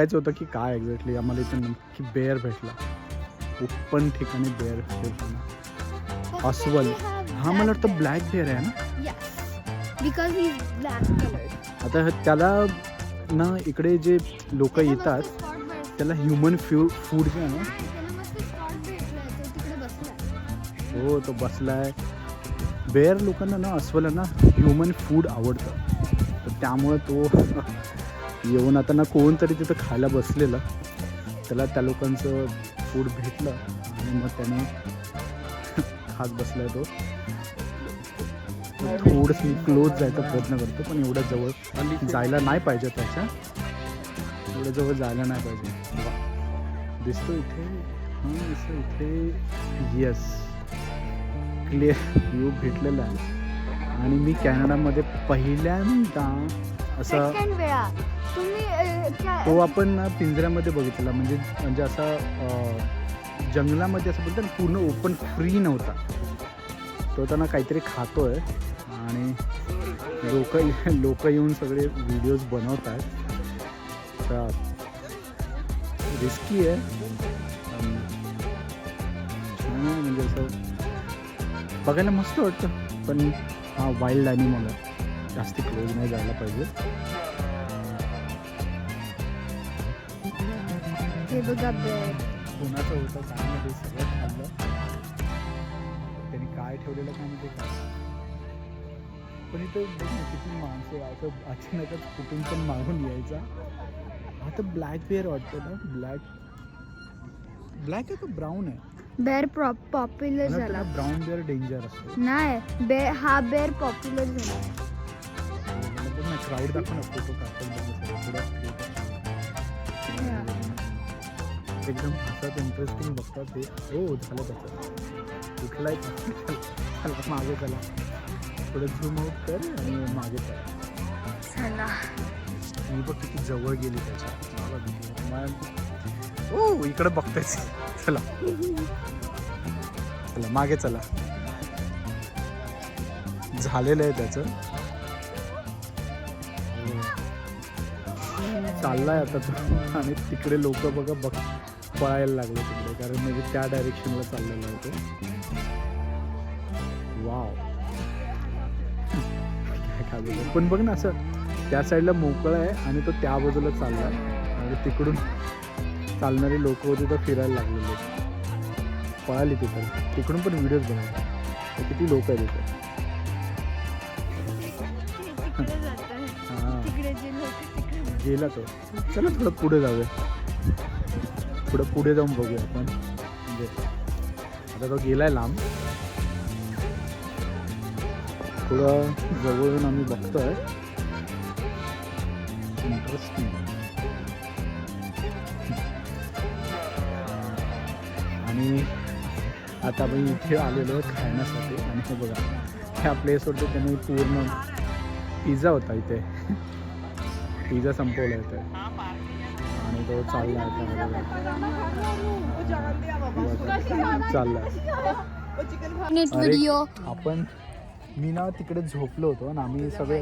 बघायचं होतं की काय एक्झॅक्टली आम्हाला इथे नक्की बेअर भेटला. ओपन ठिकाणी बेअर भेटला. अस्वल. हा मला वाटतं ब्लॅक बेअर आहे ना? Yes because he is black colour आता त्याला ना इकडे जे लोक येतात त्याला ह्युमन फ्यू फूड जे आहे ना? हो तो बसलाय. बेअर लोकांना ना अस्वलांना ह्युमन फूड आवडतं. तर त्यामुळे तो येऊन आता ना कोणतरी तिथं खायला बसलेलं. त्याला त्या लोकांचं फूड भेटलं आणि मग त्याने खात बसला तो. थोडंसं मी क्लोज जायचा प्रयत्न करतो पण एवढ्या जवळ जायला नाही पाहिजे त्याच्या. एवढ्या जवळ जायला नाही पाहिजे. दिसतो इथे? हां दिसतो इथे. येस क्लिअर व्ह्यू भेटलेला आहे. आणि मी कॅनडामध्ये पहिल्यांदा असं तुम्ही अ, तो आपण ना पिंजऱ्यामध्ये बघितला. म्हणजे म्हणजे असा जंगलामध्ये असं बोलतो ना पूर्ण ओपन फ्री नव्हता. तो त्यांना काहीतरी खातोय आणि लोक लोक येऊन सगळे व्हिडिओज बनवत आहेत तर रिस्की आहे. छान आहे म्हणजे असं बघायला मस्त वाटतं. पण हा वाईल्ड ॲनिमल आहे. जास्ती क्लोज नाही जायला पाहिजे. हे बघा बेर कोणाचं होतं काय माहिती सगळं खाल्लं. त्यांनी काय ठेवलेलं काय माहिती काय पण इथं बघ ना किती माणसं. असं अचानकच कुठून पण मागून यायचा. तर ब्लॅक बेअर वाटतं ना. ब्लॅक ब्लॅक आहे का ब्राऊन आहे? बेर पॉप्युलर झाला. ब्राऊन बेअर डेंजर असतो. नाही बेर हा बेर पॉप्युलर झाला. मला बघ ना क्राऊड दाखव ना एकदम हसत इंटरेस्टिंग बघतात ते. हो झालं त्याचं. कुठलाय त्याला मागे चला. थोडं झूम आउट कर आणि मागे चला. चला. मी बघ किती जवळ गेली त्याच्या. मला भीती ओ इकडे बघतायच चला. चला मागे चला. झालेलं आहे त्याचं. चाललाय आता तो. आणि तिकडे लोक बघा बघ. पळायला लागले तिकडे कारण म्हणजे त्या डायरेक्शनला चाललेला आहे तो वाव काय खाल्लेलं पण बघ ना असं त्या साईडला मोकळं आहे आणि तो त्या बाजूला चालला आणि तिकडून चालणारी लोक होते तर फिरायला लागलेले पळाली तिकडे तिकडून पण व्हिडिओज तर किती लोक आहेत तिथे गेला तो. चला थोडं पुढे जाऊया. पुढं पुढे जाऊन बघूया आपण. म्हणजे आता तो गेलाय लांब. थोडं जवळून आम्ही बघतोय. इंटरेस्टिंग आणि आता आपण इथे आलेलो खाण्यासाठी. आणि हे बघा ह्या प्लेसवरती त्यांनी पूर्ण पिझ्झा होता इथे. पिझ्झा संपवला होता आणि तो चालला चालला नेट अरे. व्हिडिओ आपण मी ना तिकडे झोपलो होतो आणि आम्ही सगळे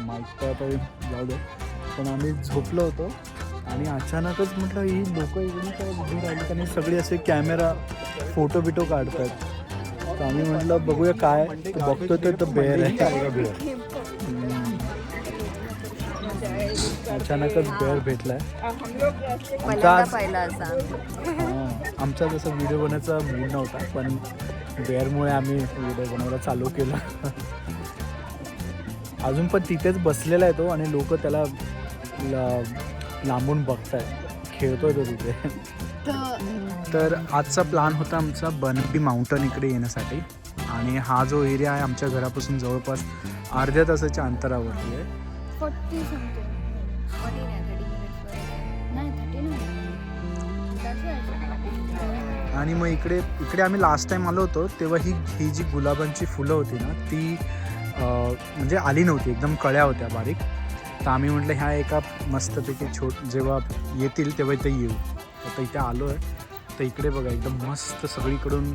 माईक जाऊ दे. पण आम्ही झोपलो होतो आणि अचानकच म्हटलं ही लोक इकडे काय उभी राहिली आणि सगळे असे कॅमेरा फोटो बिटो काढतात तर आम्ही म्हटलं बघूया काय? बघतो तर तो बेअर आहे. अचानकच बेअर भेटलाय. आमचा पाहिला असा. हां, आमचा जसा व्हिडिओ बनवायचा मूड नव्हता पण बेअरमुळे आम्ही व्हिडिओ बनवायला चालू केलं. अजून पण तिथेच बसलेला आहे तो आणि लोक त्याला ला- लांबून बघतायत. खेळतोय तो तिथे. तर आजचा प्लॅन होता आमचा बनबी माउंटन इकडे येण्यासाठी. आणि हा जो एरिया आहे आमच्या घरापासून जवळपास अर्ध्या तासाच्या अंतरावरती आहे. आणि मग इकडे इकडे आम्ही लास्ट टाइम आलो होतो तेव्हा ही ही जी गुलाबांची फुलं होती ना ती म्हणजे आली नव्हती एकदम कळ्या होत्या बारीक. तर आम्ही म्हटलं ह्या एका मस्तपैकी छोट जेव्हा येतील तेव्हा इथे येऊ. आता इथे आलो आहे तर इकडे बघा एकदम मस्त सगळीकडून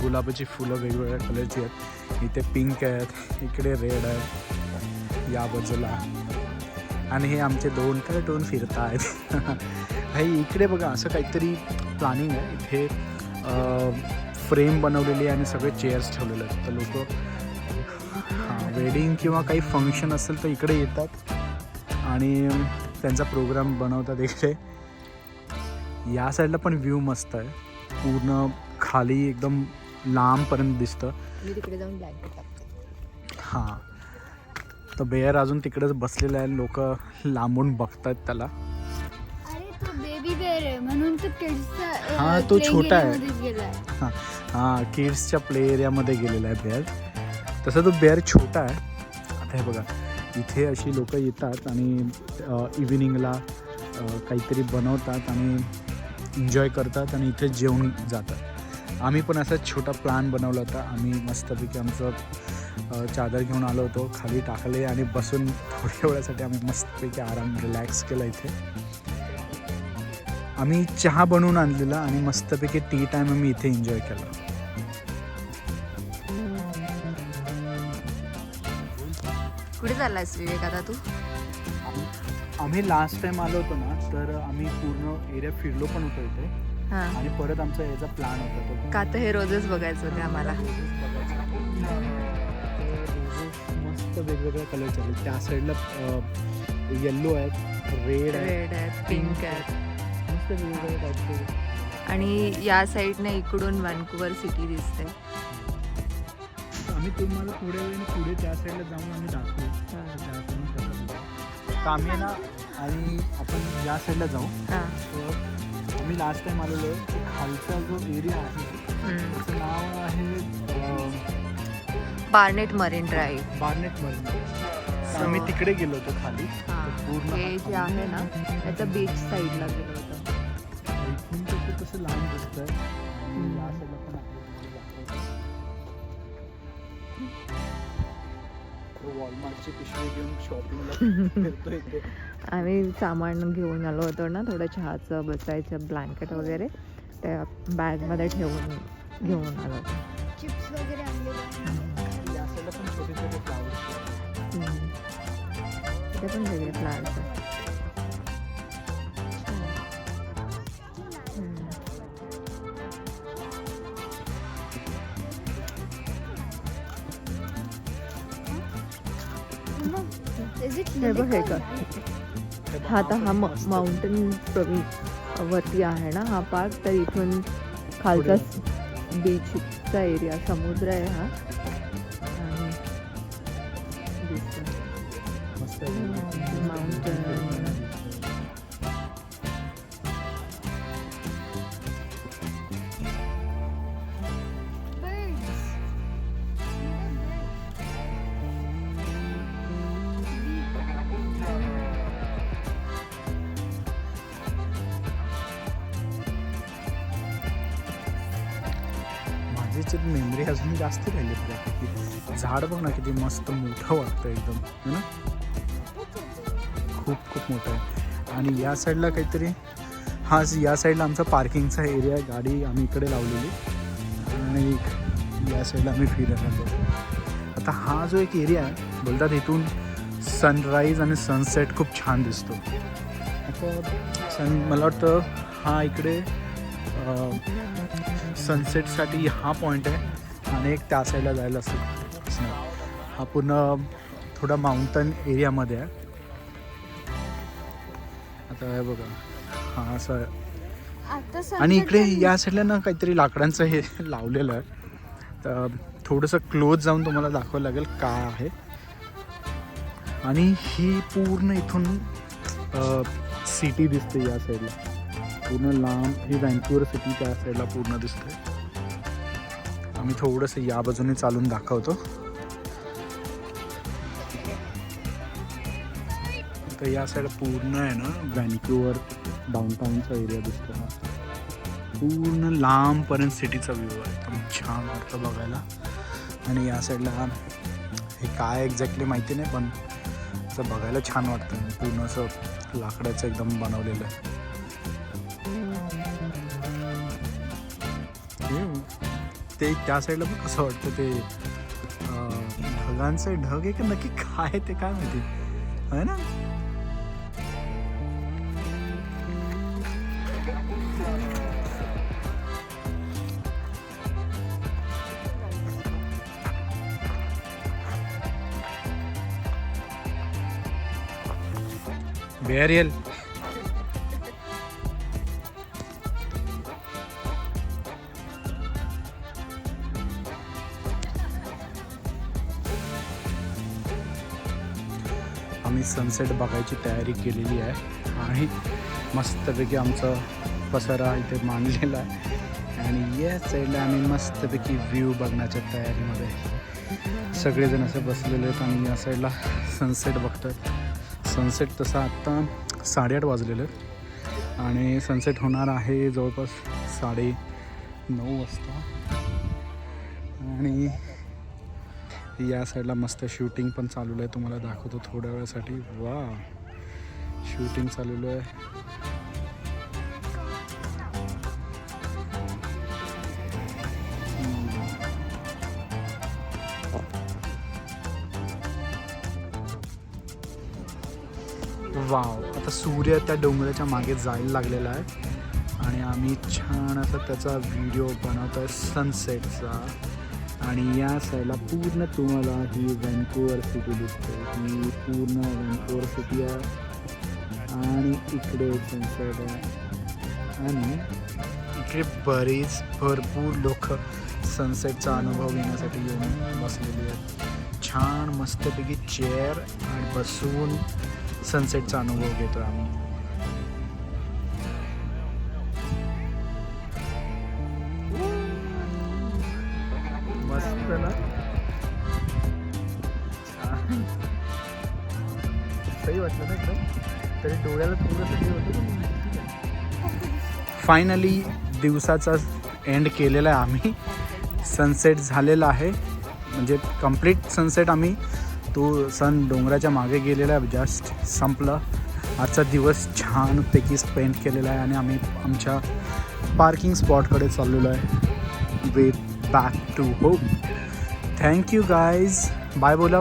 गुलाबाची फुलं वेगवेगळ्या कलरची आहेत. इथे पिंक आहेत इकडे रेड आहे या बाजूला. आणि हे आमचे दोन कार्टून फिरत आहेत भाई इकडे बघा असं काहीतरी प्लॅनिंग आहे. इथे फ्रेम बनवलेली आहे आणि सगळे चेअर्स ठेवलेले आहेत. तर लोक हां वेडिंग किंवा काही फंक्शन असेल तर इकडे येतात. आणि त्यांचा प्रोग्राम बनवतात इकडे. या साईडला पण व्ह्यू मस्त आहे. पूर्ण खाली एकदम लांबपर्यंत दिसतं. हां. तर बेअर अजून तिकडेच बसलेला आहे लोक लांबून बघतात त्याला. हा, तो छोटा आहे. गेलाय. हां किड्सच्या प्ले एरियामध्ये गेलेला आहे बेअर तसा तो बेअर छोटा आहे. आता हे बघा इथे अशी लोक येतात आणि इव्हिनिंगला काहीतरी बनवतात आणि एन्जॉय करतात आणि इथे जेवून जातात. आम्ही पण असा छोटा प्लॅन बनवला होता. आम्ही मस्तपैकी आमचं चादर घेऊन आलो होतो खाली टाकले आणि बसून थोड्या वेळासाठी आम्ही मस्तपैकी आराम रिलॅक्स केला इथे. आम्ही चहा बनवून आणलेला आणि मस्तपैकी टी टाईम आम्ही इथे एन्जॉय केला. कुठे चाललायस विवेक आता तू? आम्ही लास्ट टाइम आलो होतो ना तर आम्ही पूर्ण एरिया फिरलो पण होतो इथे. हा. आणि परत आमचा याचा प्लॅन होता का तर हे रोजच बघायचं होते आम्हाला. मस्त वेगवेगळ्या कलरचे आहेत त्या साईडला येल्लो आहेत रेड रेड आहेत पिंक आहेत. मस्त वेगवेगळ्या टाईपचे आणि या साईडने इकडून व्हॅन्कुवर सिटी दिसते. आम्ही तुम्हाला थोड्या वेळाने पुढे त्या साईडला जाऊन आम्ही दाखवू. आम्ही आहे ना आणि आपण या साईडला जाऊ. हा. आम्ही लास्ट टाइम आलेलो खालचा जो एरिया आहे हम्म. त्याचं नाव आहे Barnet Marine Drive. Barnet Marine तर आम्ही तिकडे गेलो होतो खाली. हा. पूर्ण हे जे आहे ना त्याचं बीच साईडला गेलो. कसं लांब दिसतंय आणि या साईडला पण आपल्याला दाखवतो. वॉलमार्टची पिशवी घेऊन शॉपिंगला फिरतो इथे आम्ही सामान घेऊन आलो होतो ना थोडं चहाचं बसायचं ब्लँकेट वगैरे त्या बॅगमध्ये ठेवून घेऊन आलो होतो चिप्स वगैरे. या साईडला पण छोटे छोटे फ्लावर्स हम्म. इथे पण वेगळे फ्लावर्स आहेत हे बघ हे? कर हा आता हा माउंटेन वरती आहे ना हा पार्क तर इथून खालचा बीचचा एरिया समुद्र आहे हा मेमरी अजून जास्त राहिली त्यापैकी झाड बघ ना किती मस्त मोठं वाटतं एकदम है ना? खूप खूप मोठं आहे. आणि या साईडला काहीतरी हा या साईडला आमचा पार्किंगचा एरिया आहे गाडी आम्ही इकडे लावलेली. आणि या साईडला आम्ही फिरत राहतो आता हा जो एक एरिया आहे बोलतात इथून सनराईज आणि सनसेट खूप छान दिसतो. आता सन मला वाटतं हा इकडे सनसेटसाठी हा पॉईंट आहे. आणि एक त्या साईडला जायला असं हा पूर्ण थोडा माउंटन एरियामध्ये आहे. आता हे बघा. हा असं आणि इकडे या साईडला ना काहीतरी लाकडांचं हे लावलेलं आहे. तर थोडंसं क्लोज जाऊन तुम्हाला दाखवावं लागेल का आहे. आणि ही पूर्ण इथून सिटी दिसते या साईडला पूर्ण लांब ही व्हँक्युअर सिटी त्या साईडला पूर्ण दिसते आम्ही थोडंसं या बाजूने चालून दाखवतो. तर या साईड पूर्ण आहे ना व्हॅन्क्युअर डाऊनटाऊनचा एरिया दिसतो हा. पूर्ण लांबपर्यंत सिटीचा व्ह्यू आहे. एकदम छान वाटतं बघायला. आणि या साईडला हे काय एक्झॅक्टली माहिती नाही पण असं बघायला छान वाटतं. पूर्ण असं लाकडाचं एकदम बनवलेलं आहे. ते त्या साईडला पण कसं वाटतं ते ढगांचं ढग आहे का नक्की काय ते काय माहिती? आहे ना? बेरियल सनसेट बघायची तयारी केलेली आहे. आणि मस्तपैकी आमचा पसारा इथे मांडलेला आहे. आणि या साईडला आम्ही मस्तपैकी व्ह्यू बघण्याच्या तयारीमध्ये. सगळेजण असे बसलेले आहेत आणि या साईडला सनसेट बघतात. सनसेट तसा आत्ता साडेआठ वाजलेलं आहेत. आणि सनसेट होणार आहे जवळपास साडे नऊ वाजता. आणि या साईडला मस्त शूटिंग पण चालू आहे. तुम्हाला दाखवतो थोड्या वेळासाठी. वा. शूटिंग चालू आहे. वाव. आता सूर्य त्या डोंगराच्या मागे जायला लागलेला आहे. आणि आम्ही छान असा त्याचा व्हिडिओ बनवतो आहे सनसेटचा. आणि या साईडला पूर्ण तुम्हाला ही व्हॅन्कोवर सिटी दिसते. ही पूर्ण व्हॅन्कोवर सिटी आहे. आणि इकडे सनसेट आहे. आणि इकडे बरेच भरपूर लोक सनसेटचा अनुभव घेण्यासाठी येऊन बसलेली आहेत. छान मस्तपैकी चेअर आणि बसून सनसेटचा अनुभव घेतो आम्ही. वाटलं ना एकदम. तरी डोळ्याला थोडंसं हे होतं फायनली दिवसाचा एंड केलेला आहे आम्ही. सनसेट झालेला आहे. म्हणजे कंप्लीट सनसेट आम्ही. तो सन डोंगराच्या मागे गेलेला आहे. जस्ट संपलं. आजचा दिवस छानपैकी स्पेंड केलेला आहे आणि आम्ही आमच्या पार्किंग स्पॉटकडे चाललेलो आहे. Way back to home thank you guys bye बोला